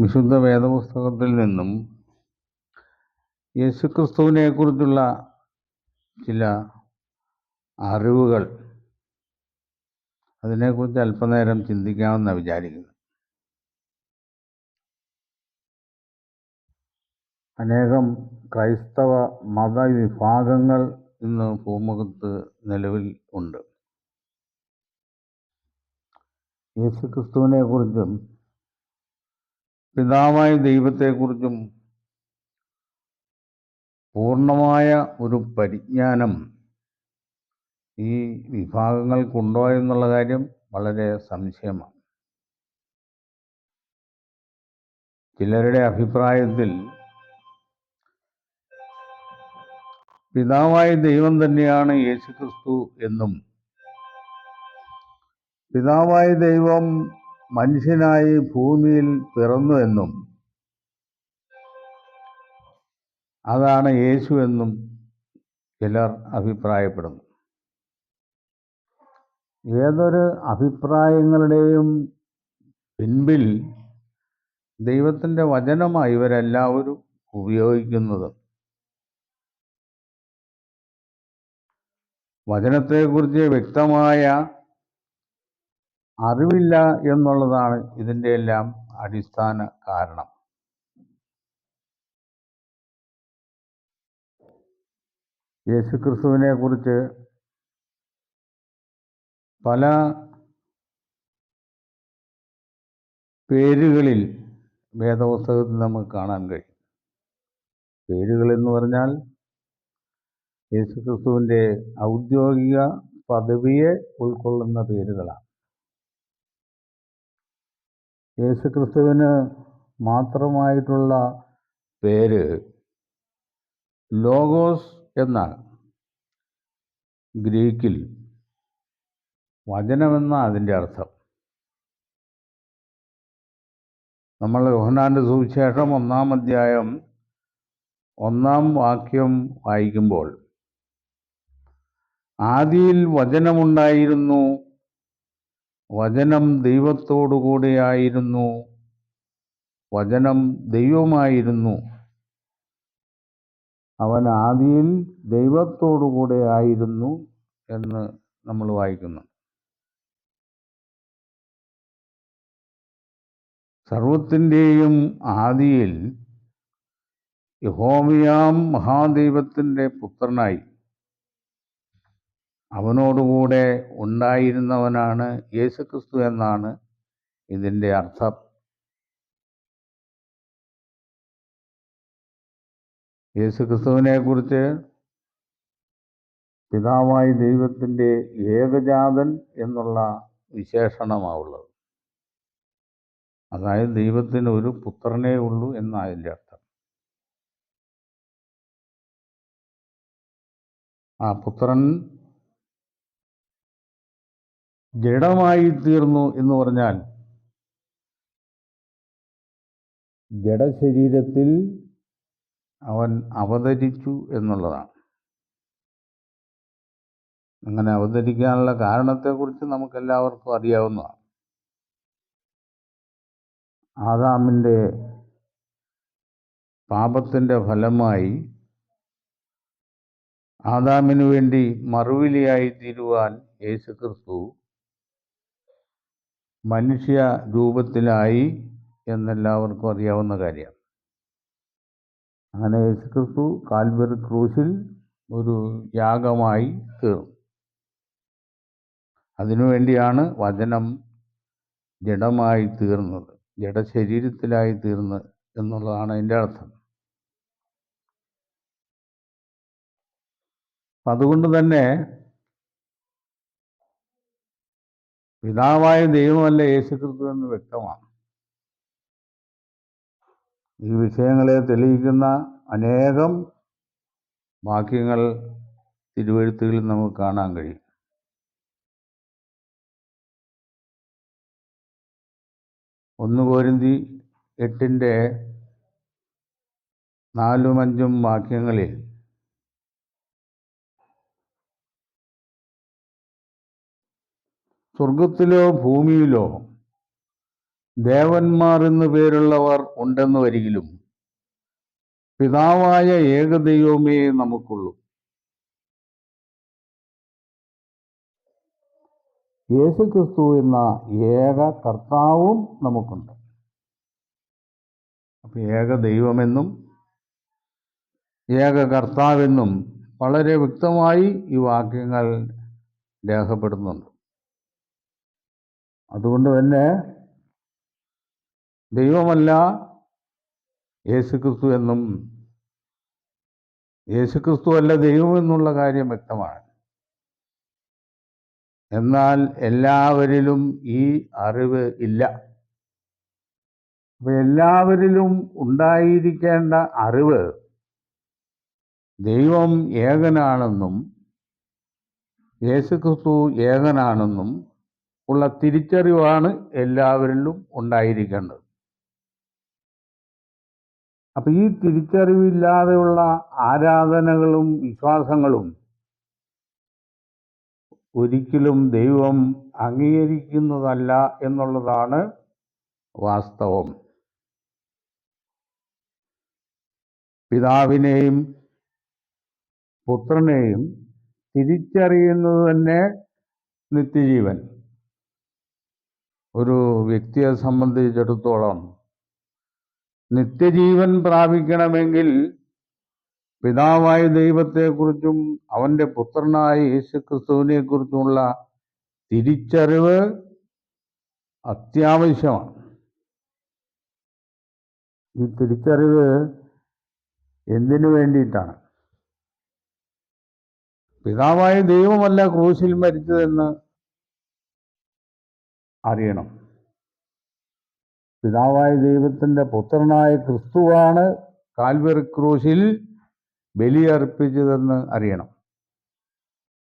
വിശുദ്ധ വേദപുസ്തകത്തിൽ നിന്നും യേശുക്രിസ്തുവിനെക്കുറിച്ചുള്ള ചില അറിവുകൾ. അതിനെക്കുറിച്ച് അല്പനേരം ചിന്തിക്കാമെന്നാണ് വിചാരിക്കുന്നത്. അനേകം ക്രൈസ്തവ മതവിഭാഗങ്ങൾ ഇന്ന് ഭൂമുഖത്ത് നിലവിൽ ഉണ്ട്. യേശുക്രിസ്തുവിനെക്കുറിച്ചും പിതാവായ ദൈവത്തെക്കുറിച്ചും പൂർണമായ ഒരു പരിജ്ഞാനം ഈ വിഭാഗങ്ങൾക്കുണ്ടോ എന്നുള്ള കാര്യം വളരെ സംശയമാണ്. ചിലരുടെ അഭിപ്രായത്തിൽ പിതാവായ ദൈവം തന്നെയാണ് യേശുക്രിസ്തു എന്നും പിതാവായ ദൈവം മനുഷ്യനായി ഭൂമിയിൽ പിറന്നു എന്നും അതാണ് യേശു എന്നും ചിലർ അഭിപ്രായപ്പെടുന്നു. ഏതൊരു അഭിപ്രായങ്ങളുടെയും പിൻപിൽ ദൈവത്തിന്റെ വചനമായി ഇവരെല്ലാവരും ഉപയോഗിക്കുന്നത്. വചനത്തെക്കുറിച്ച് വ്യക്തമായ അറിവില്ല എന്നുള്ളതാണ് ഇതിന്റെ എല്ലാം അടിസ്ഥാന കാരണം. യേശുക്രിസ്തുവിനെ കുറിച്ച് പല പേരുകളിൽ വേദപുസ്തകത്തിൽ നമുക്ക് കാണാൻ കഴിയും. പേരുകൾ എന്ന് പറഞ്ഞാൽ യേശുക്രിസ്തുവിന്റെ ഔദ്യോഗിക പദവിയെ ഉൾക്കൊള്ളുന്ന പേരുകളാണ്. യേശുക്രിസ്തുവിന് മാത്രമായിട്ടുള്ള പേര് ലോഗോസ് എന്നാണ്. ഗ്രീക്കിൽ വചനമെന്ന അതിന്റെ അർത്ഥം. നമ്മൾ യോഹനാന്റെ സുവിശേഷം ഒന്നാം അധ്യായം ഒന്നാം വാക്യം വായിക്കുമ്പോൾ ആദിയിൽ വചനമുണ്ടായിരുന്നു വചനം ദൈവത്തോടു കൂടെയായിരുന്നു വചനം ദൈവമായിരുന്നു. അവൻ ആദിയിൽ ദൈവത്തോടു കൂടെ ആയിരുന്നു എന്ന് നമ്മൾ വായിക്കുന്നു. സർവത്തിന്റെയും ആദിയിൽ യഹോമിയാം മഹാദൈവത്തിന്റെ പുത്രനായി. അവനോടുകൂടെ ഉണ്ടായിരുന്നവനാണ് യേശുക്രിസ്തു എന്നാണ് ഇതിന്റെ അർത്ഥം. യേശുക്രിസ്തുവിനെ കുറിച്ച് പിതാവായ ദൈവത്തിന്റെ ഏകജാതൻ എന്നുള്ള വിശേഷണമാവുള്ളത് അതായത് ദൈവത്തിന് ഒരു പുത്രനേ ഉള്ളൂ എന്നതിന്റെ അർത്ഥം. ആ പുത്രൻ ജഡമായി തീർന്നു എന്ന് പറഞ്ഞാൽ ജഡശരീരത്തിൽ അവൻ അവതരിച്ചു എന്നുള്ളതാണ്. അങ്ങനെ അവതരിക്കാനുള്ള കാരണത്തെക്കുറിച്ച് നമുക്കെല്ലാവർക്കും അറിയാവുന്നതാണ്. ആദാമിന്റെ പാപത്തിന്റെ ഫലമായി ആദാമിനു വേണ്ടി മറുവിലിയായി തീരുവാൻ യേശുക്രിസ്തു മനുഷ്യ രൂപത്തിലായി എന്നെല്ലാവർക്കും അറിയാവുന്ന കാര്യമാണ് അങ്ങനെ യേശുക്രിസ്തു കാൽവറി ക്രൂശിൽ ഒരു യാഗമായി തീർന്നു. അതിനുവേണ്ടിയാണ് വചനം ജഡമായി തീർന്നത് ജഡശരീരത്തിലായി തീർന്ന് എന്നുള്ളതാണ് അതിന്റെ അർത്ഥം. അതുകൊണ്ട് തന്നെ പിതാവായ ദൈവമല്ല യേശുക്രിസ്തു എന്ന് വ്യക്തമാണ്. ഈ വിഷയങ്ങളെ തെളിയിക്കുന്ന അനേകം വാക്യങ്ങൾ തിരുവഴുത്തുകളിൽ നമുക്ക് കാണാൻ കഴിയും. ഒന്ന് കോരിന്തി എട്ടിന്റെ നാലും അഞ്ചും വാക്യങ്ങളിൽ സ്വർഗത്തിലോ ഭൂമിയിലോ ദേവന്മാർ എന്നു പേരുള്ളവർ ഉണ്ടെന്ന് വരികിലും പിതാവായ ഏകദൈവമേ നമുക്കുള്ളൂ. യേശുക്രിസ്തു എന്ന ഏക കർത്താവും നമുക്കുണ്ട്. അപ്പൊ ഏക ദൈവമെന്നും ഏക കർത്താവെന്നും വളരെ വ്യക്തമായി ഈ വാക്യങ്ങൾ രേഖപ്പെടുന്നുണ്ട് അതുകൊണ്ട് തന്നെ ദൈവമല്ല യേശുക്രിസ്തു എന്നും യേശുക്രിസ്തു അല്ല ദൈവം എന്നുള്ള കാര്യം വ്യക്തമാണ്. എന്നാൽ എല്ലാവരിലും ഈ അറിവ് ഇല്ല. അപ്പൊ എല്ലാവരിലും ഉണ്ടായിരിക്കേണ്ട അറിവ് ദൈവം ഏകനാണെന്നും യേശുക്രിസ്തു ഏകനാണെന്നും ഉള്ള തിരിച്ചറിവാണ് എല്ലാവരിലും ഉണ്ടായിരിക്കേണ്ടത്. അപ്പൊ ഈ തിരിച്ചറിവില്ലാതെയുള്ള ആരാധനകളും വിശ്വാസങ്ങളും ഒരിക്കലും ദൈവം അംഗീകരിക്കുന്നതല്ല എന്നുള്ളതാണ് വാസ്തവം. പിതാവിനെയും പുത്രനെയും തിരിച്ചറിയുന്നത് തന്നെ നിത്യജീവൻ. ഒരു വ്യക്തിയെ സംബന്ധിച്ചിടത്തോളം നിത്യജീവൻ പ്രാപിക്കണമെങ്കിൽ പിതാവായ ദൈവത്തെക്കുറിച്ചും അവന്റെ പുത്രനായ യേശുക്രിസ്തുവിനെക്കുറിച്ചുമുള്ള തിരിച്ചറിവ് അത്യാവശ്യമാണ്. ഈ തിരിച്ചറിവ് എന്തിനു വേണ്ടിയിട്ടാണ്? പിതാവായ ദൈവമല്ല ക്രൂശിൽ മരിച്ചതെന്ന് അറിയണം. പിതാവായ ദൈവത്തിന്റെ പുത്രനായ ക്രിസ്തുവാണ് കാൽവറി ക്രൂശിൽ ബലിയർപ്പിച്ചതെന്ന് അറിയണം.